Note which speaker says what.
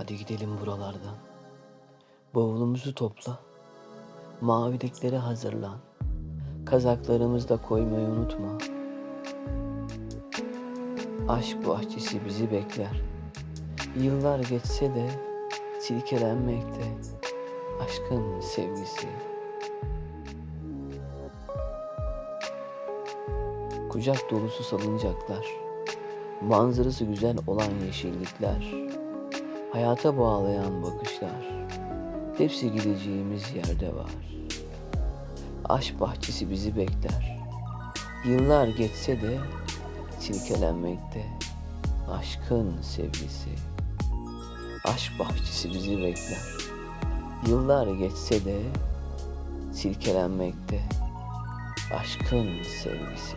Speaker 1: Hadi gidelim buralardan. Bavulumuzu topla. Maviliklere hazırlan. Kazaklarımızı da koymayı unutma. Aşk bahçesi bizi bekler. Yıllar geçse de silkelenmekte. Aşkın sevgisi. Kucak dolusu salıncaklar. Manzarası güzel olan yeşillikler. Hayata bağlayan bakışlar. Hepsi gideceğimiz yerde var. Aşk bahçesi bizi bekler. Yıllar geçse de silkelenmekte. Aşkın sevgisi. Aşk bahçesi bizi bekler. Yıllar geçse de silkelenmekte. Aşkın sevgisi.